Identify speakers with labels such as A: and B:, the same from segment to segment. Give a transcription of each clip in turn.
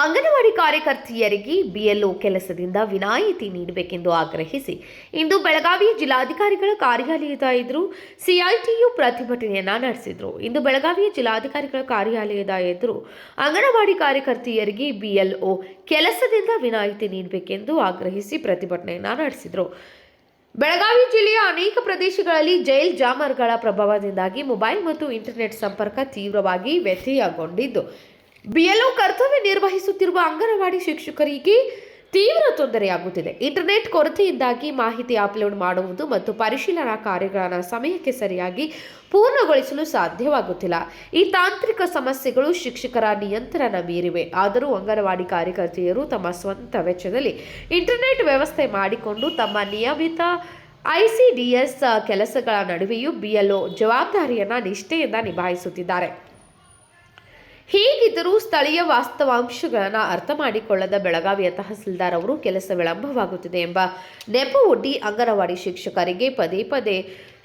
A: ಅಂಗನವಾಡಿ ಕಾರ್ಯಕರ್ತೆಯರಿಗೆ ಬಿಎಲ್ಒ ಕೆಲಸದಿಂದ ವಿನಾಯಿತಿ ನೀಡಬೇಕೆಂದು ಆಗ್ರಹಿಸಿ ಇಂದು ಬೆಳಗಾವಿಯ ಜಿಲ್ಲಾಧಿಕಾರಿಗಳ ಕಾರ್ಯಾಲಯದ ಎದುರು ಸಿಐಟಿಯು ಪ್ರತಿಭಟನೆಯನ್ನು ನಡೆಸಿದರು. ಇಂದು ಬೆಳಗಾವಿಯ ಜಿಲ್ಲಾಧಿಕಾರಿಗಳ ಕಾರ್ಯಾಲಯದ ಎದುರು ಅಂಗನವಾಡಿ ಕಾರ್ಯಕರ್ತೆಯರಿಗೆ ಬಿಎಲ್ಒ ಕೆಲಸದಿಂದ ವಿನಾಯಿತಿ ನೀಡಬೇಕೆಂದು ಆಗ್ರಹಿಸಿ ಪ್ರತಿಭಟನೆಯನ್ನು ನಡೆಸಿದರು. ಬೆಳಗಾವಿ ಜಿಲ್ಲೆಯ ಅನೇಕ ಪ್ರದೇಶಗಳಲ್ಲಿ ಜೈಲ್ ಜಾಮರ್ಗಳ ಪ್ರಭಾವದಿಂದಾಗಿ ಮೊಬೈಲ್ ಮತ್ತು ಇಂಟರ್ನೆಟ್ ಸಂಪರ್ಕ ತೀವ್ರವಾಗಿ ವ್ಯತ್ಯಯಗೊಂಡಿದ್ದು. ಬಿಎಲ್ಒ ಕರ್ತವ್ಯ ನಿರ್ವಹಿಸುತ್ತಿರುವ ಅಂಗನವಾಡಿ ಶಿಕ್ಷಕರಿಗೆ ತೀವ್ರ ತೊಂದರೆಯಾಗುತ್ತಿದೆ. ಇಂಟರ್ನೆಟ್ ಕೊರತೆಯಿಂದಾಗಿ ಮಾಹಿತಿ ಅಪ್ಲೋಡ್ ಮಾಡುವುದು ಮತ್ತು ಪರಿಶೀಲನಾ ಕಾರ್ಯಗಳನ್ನು ಸಮಯಕ್ಕೆ ಸರಿಯಾಗಿ ಪೂರ್ಣಗೊಳಿಸಲು ಸಾಧ್ಯವಾಗುತ್ತಿಲ್ಲ. ಈ ತಾಂತ್ರಿಕ ಸಮಸ್ಯೆಗಳು ಶಿಕ್ಷಕರ ನಿಯಂತ್ರಣ ಮೀರಿವೆ. ಆದರೂ ಅಂಗನವಾಡಿ ಕಾರ್ಯಕರ್ತೆಯರು ತಮ್ಮ ಸ್ವಂತ ವೆಚ್ಚದಲ್ಲಿ ಇಂಟರ್ನೆಟ್ ವ್ಯವಸ್ಥೆ ಮಾಡಿಕೊಂಡು ತಮ್ಮ ನಿಯಮಿತ ಐಸಿಡಿಎಸ್ ಕೆಲಸಗಳ ನಡುವೆಯೂ ಬಿಎಲ್ಒ ಜವಾಬ್ದಾರಿಯನ್ನು ನಿಷ್ಠೆಯಿಂದ ನಿಭಾಯಿಸುತ್ತಿದ್ದಾರೆ. ಹೀಗಿದ್ದರೂ ಸ್ಥಳೀಯ ವಾಸ್ತವಾಂಶಗಳನ್ನು ಅರ್ಥ ಮಾಡಿಕೊಳ್ಳದ ಬೆಳಗಾವಿಯ ತಹಸೀಲ್ದಾರ್ ಅವರು ಕೆಲಸ ವಿಳಂಬವಾಗುತ್ತಿದೆ ಎಂಬ ನೆಪವೊಡ್ಡಿ ಅಂಗನವಾಡಿ ಶಿಕ್ಷಕರಿಗೆ ಪದೇ ಪದೇ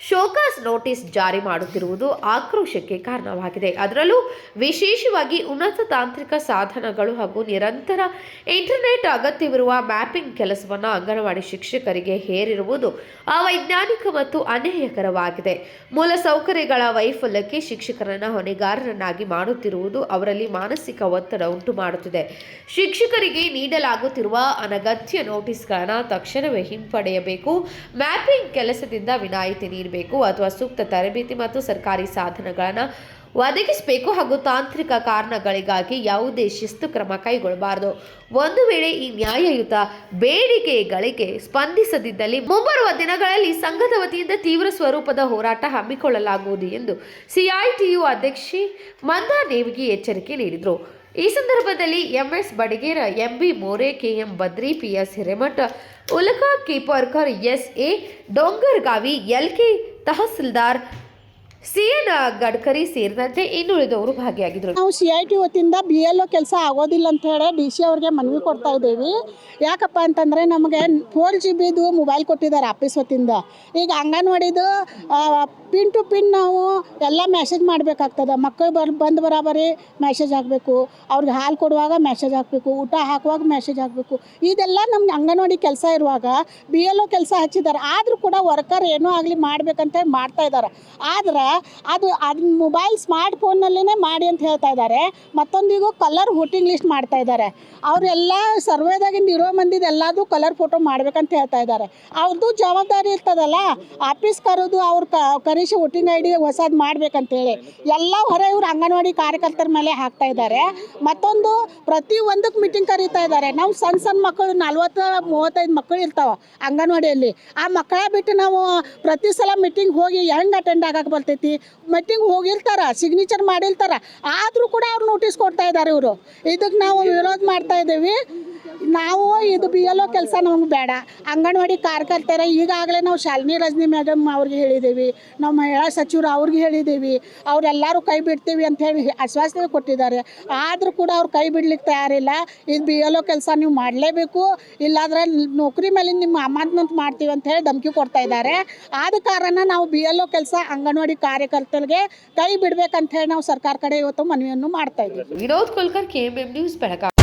A: ಶೋಕಾಸ್ ನೋಟಿಸ್ ಜಾರಿ ಮಾಡುತ್ತಿರುವುದು ಆಕ್ರೋಶಕ್ಕೆ ಕಾರಣವಾಗಿದೆ. ಅದರಲ್ಲೂ ವಿಶೇಷವಾಗಿ ಉನ್ನತ ತಾಂತ್ರಿಕ ಸಾಧನಗಳು ಹಾಗೂ ನಿರಂತರ ಇಂಟರ್ನೆಟ್ ಅಗತ್ಯವಿರುವ ಮ್ಯಾಪಿಂಗ್ ಕೆಲಸವನ್ನು ಅಂಗನವಾಡಿ ಶಿಕ್ಷಕರಿಗೆ ಹೇರಿರುವುದು ಅವೈಜ್ಞಾನಿಕ ಮತ್ತು ಅನ್ಯಾಯಕರವಾಗಿದೆ ಮೂಲ ಸೌಕರ್ಯಗಳ ವೈಫಲ್ಯಕ್ಕೆ ಶಿಕ್ಷಕರನ್ನು ಹೊಣೆಗಾರರನ್ನಾಗಿ ಮಾಡುತ್ತಿರುವುದು ಅವರಲ್ಲಿ ಮಾನಸಿಕ ಒತ್ತಡ ಉಂಟು ಮಾಡುತ್ತಿದೆ. ಶಿಕ್ಷಕರಿಗೆ ನೀಡಲಾಗುತ್ತಿರುವ ಅನಗತ್ಯ ನೋಟಿಸ್ಗಳನ್ನು ತಕ್ಷಣವೇ ಹಿಂಪಡೆಯಬೇಕು. ಮ್ಯಾಪಿಂಗ್ ಕೆಲಸದಿಂದ ವಿನಾಯಿತಿ ನೀಡಬೇಕು. ಅಥವಾ ಸೂಕ್ತ ತರಬೇತಿ ಮತ್ತು ಸರ್ಕಾರಿ ಸಾಧನಗಳನ್ನು ಒದಗಿಸಬೇಕು ಹಾಗೂ ತಾಂತ್ರಿಕ ಕಾರಣಗಳಿಗಾಗಿ ಯಾವುದೇ ಶಿಸ್ತು ಕ್ರಮ ಕೈಗೊಳ್ಳಬಾರದು. ಒಂದು ವೇಳೆ ಈ ನ್ಯಾಯಯುತ ಬೇಡಿಕೆಗಳಿಗೆ ಸ್ಪಂದಿಸದಿದ್ದಲ್ಲಿ ಮುಂಬರುವ ದಿನಗಳಲ್ಲಿ ಸಂಘದ ವತಿಯಿಂದ ತೀವ್ರ ಸ್ವರೂಪದ ಹೋರಾಟ ಹಮ್ಮಿಕೊಳ್ಳಲಾಗುವುದು ಎಂದು ಸಿಐಟಿಯು ಅಧ್ಯಕ್ಷೆ ಮಂದಾ ನೇವಿಗೆ ಎಚ್ಚರಿಕೆ ನೀಡಿದರು. ಈ ಸಂದರ್ಭದಲ್ಲಿ M S Badagera, M B More, K M Badri, P S Hiremath, ಉಲಕಾ ಕೀಪರ್ಕರ್ S A Dongargavi, L K Tahsildar C N Gadkari ಸೇರಿದಂತೆ ಇನ್ನುಳಿದವರು ಭಾಗಿಯಾಗಿದ್ರು
B: ನಾವು ಸಿ ಐ ಟಿ ವತಿಯಿಂದ ಬಿ ಎಲ್ ಒ ಕೆಲಸ ಆಗೋದಿಲ್ಲ ಅಂತ ಹೇಳಿ ಡಿ ಸಿ ಅವ್ರಿಗೆ ಮನವಿ ಕೊಡ್ತಾ ಇದ್ದೀವಿ. ಯಾಕಪ್ಪ ಅಂತಂದರೆ ನಮಗೆ ಫೋರ್ ಜಿ ಬಿದು ಮೊಬೈಲ್ ಕೊಟ್ಟಿದ್ದಾರೆ ಆಫೀಸ್ ವತಿಯಿಂದ. ಈಗ ಅಂಗನವಾಡಿದು ಪಿನ್ ಟು ಪಿನ್ ನಾವು ಎಲ್ಲ ಮೆಸೇಜ್ ಮಾಡಬೇಕಾಗ್ತದೆ. ಮಕ್ಕಳು ಬರ್, ಬಂದು ಬರಾಬರಿ ಮೆಸೇಜ್ ಹಾಕಬೇಕು. ಅವ್ರಿಗೆ ಹಾಲು ಕೊಡುವಾಗ ಮೆಸೇಜ್ ಹಾಕಬೇಕು. ಊಟ ಹಾಕುವಾಗ ಮೆಸೇಜ್ ಹಾಕಬೇಕು. ಇದೆಲ್ಲ ನಮ್ಗೆ ಅಂಗನವಾಡಿ ಕೆಲಸ ಇರುವಾಗ ಬಿ ಎಲ್ ಒ ಕೆಲಸ ಹಚ್ಚಿದ್ದಾರೆ. ಆದರೂ ಕೂಡ ವರ್ಕರ್ ಏನೂ ಆಗಲಿ ಮಾಡ್ಬೇಕಂತ ಮಾಡ್ತಾ ಇದ್ದಾರೆ. ಆದ್ರೆ ಅದು ಅದು ಮೊಬೈಲ್ ಸ್ಮಾರ್ಟ್ ಫೋನ್ನಲ್ಲೇ ಮಾಡಿ ಅಂತ ಹೇಳ್ತಾ ಇದ್ದಾರೆ. ಮತ್ತೊಂದಿಗೂ ಕಲರ್ ವೋಟಿಂಗ್ ಲಿಸ್ಟ್ ಮಾಡ್ತಾ ಇದ್ದಾರೆ. ಅವರೆಲ್ಲ ಸರ್ವೇದಾಗಿಂದ ಇರೋ ಮಂದಿದು ಎಲ್ಲದೂ ಕಲರ್ ಫೋಟೋ ಮಾಡ್ಬೇಕಂತ ಹೇಳ್ತಾ ಇದ್ದಾರೆ. ಅವ್ರದ್ದು ಜವಾಬ್ದಾರಿ ಇರ್ತದಲ್ಲ? ಆಫೀಸ್ ಕರೆದು ಅವ್ರ ಕನಿಷ್ಠ ವೋಟಿಂಗ್ ಐ ಡಿ ಹೊಸದು ಮಾಡ್ಬೇಕಂತೇಳಿ. ಎಲ್ಲ ಹೊರ ಇವ್ರು ಅಂಗನವಾಡಿ ಕಾರ್ಯಕರ್ತರ ಮೇಲೆ ಹಾಕ್ತಾ ಇದ್ದಾರೆ. ಮತ್ತೊಂದು ಪ್ರತಿ ಒಂದಕ್ಕೆ ಮೀಟಿಂಗ್ ಕರೀತಾ ಇದ್ದಾರೆ. ನಾವು ಸಣ್ಣ ಸಣ್ಣ ಮಕ್ಕಳು ನಲ್ವತ್ತು, ಮೂವತ್ತೈದು ಮಕ್ಕಳು ಇರ್ತಾವೆ ಅಂಗನವಾಡಿಯಲ್ಲಿ. ಆ ಮಕ್ಕಳ ಬಿಟ್ಟು ನಾವು ಪ್ರತಿ ಸಲ ಮೀಟಿಂಗ್ ಹೋಗಿ ಹೆಂಗೆ ಅಟೆಂಡ್ ಆಗಕ್ಕೆ ಬರ್ತೈತಿ ಮೀಟಿಂಗ್ ಹೋಗಿರ್ತಾರ ಸಿಗ್ನೇಚರ್ ಮಾಡಿರ್ತಾರ, ಆದರೂ ಕೂಡ ಅವ್ರು ನೋಟಿಸ್ ಕೊಡ್ತಾ ಇದ್ದಾರೆ ಇವರು. ಇದಕ್ಕೆ ನಾವು ವಿರೋಧ ಮಾಡ್ತಾ ಇದ್ದೀವಿ. ನಾವು ಇದು ಬಿ ಎಲ್ ಒ ಕೆಲಸ ನಮ್ಗೆ ಬೇಡ. ಅಂಗನವಾಡಿ ಕಾರ್ಯಕರ್ತರ ಈಗಾಗಲೇ ನಾವು ಶಾಲಿನಿ ರಜನಿ ಮೇಡಮ್ ಅವ್ರಿಗೆ ಹೇಳಿದ್ದೀವಿ. ನಮ್ಮ ಮಹಿಳಾ ಸಚಿವರು ಅವ್ರಿಗೆ ಹೇಳಿದ್ದೀವಿ. ಅವರೆಲ್ಲರೂ ಕೈ ಬಿಡ್ತೀವಿ ಅಂತ ಹೇಳಿ ಆಶ್ವಾಸನೆ ಕೊಟ್ಟಿದ್ದಾರೆ. ಆದರೂ ಕೂಡ ಅವ್ರು ಕೈ ಬಿಡ್ಲಿಕ್ಕೆ ತಯಾರಿಲ್ಲ ಇದು ಬಿ ಎಲ್ ಒ ಕೆಲಸ ನೀವು ಮಾಡಲೇಬೇಕು. ಇಲ್ಲಾಂದ್ರೆ ನೌಕರಿ ಮೇಲೆ ನಿಮ್ಮ ಅಮಾನ್ಮೆಂಟ್ ಮಾಡ್ತೀವಿ ಅಂತ ಹೇಳಿ ಧಮಕಿ ಕೊಡ್ತಾ ಇದ್ದಾರೆ. ಆದ ಕಾರಣ ನಾವು ಬಿ ಎಲ್ ಒ ಕೆಲಸ ಅಂಗನವಾಡಿ ಕಾರ್ಯಕರ್ತರಿಗೆ ಕೈ ಬಿಡ್ಬೇಕಂತ ಹೇಳಿ ನಾವು ಸರ್ಕಾರ ಕಡೆ ಇವತ್ತು ಮನವಿಯನ್ನು ಮಾಡ್ತಾ ಇದ್ದೀವಿ.
A: Vinod Kulkar M news Belagavi.